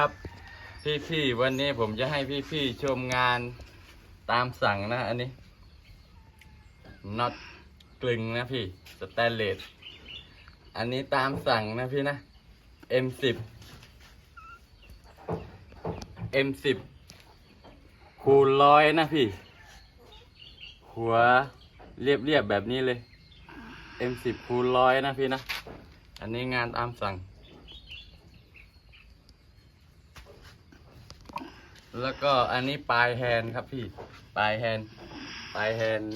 ครับ พี่ๆวันนี้ผมจะให้พี่ๆชมงานตามสั่งนะ อันนี้น็อตกลึงนะพี่สแตนเลสอันนี้ตามสั่งนะพี่นะ M10 M10 คูณร้อยนะพี่ หัวเรียบๆแบบนี้เลย M10 คูณร้อยนะพี่นะ อันนี้งานตามสั่ง แล้วก็อันนี้ปลายแฮน์ครับพี่ ปลายแฮน์ปลายแฮน์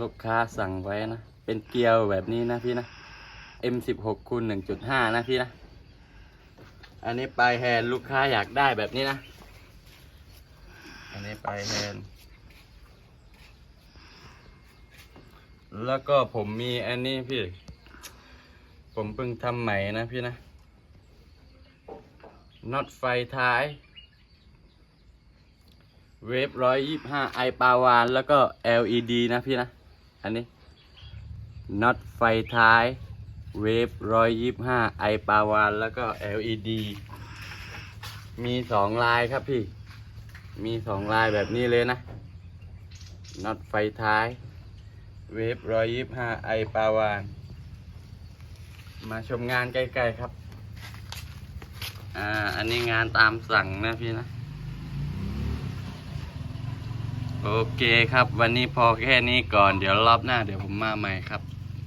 ลูกค้าสั่งไว้นะ เป็นเกลียวแบบนี้นะพี่นะ M16 คูณ1.5 นะพี่นะ อันนี้ปลายแฮน์ลูกค้าอยากได้แบบนี้นะ อันนี้ปลายแฮน์แล้วก็ผมมีอันนี้พี่ ผมเพิ่งทำใหม่นะพี่นะ น็อตไฟท้าย เวฟร้อยยี่ห้าไอปาวาน แล้วก็ LED นะพี่นะ อันนี้น็อตไฟท้าย เวฟร้อยยี่ห้าไอปาวาน แล้วก็ LED มีสองลายครับพี่ มีสองลายแบบนี้เลยนะน็อตไฟท้าย เวฟร้อยยี่ห้าไอปาวาน มาชมงานใกล้ๆครับ อ่า อันนี้งานตามสั่งนะพี่นะ โอเคครับ วันนี้พอแค่นี้ก่อน เดี๋ยวรอบหน้าเดี๋ยวผมมาใหม่ครับ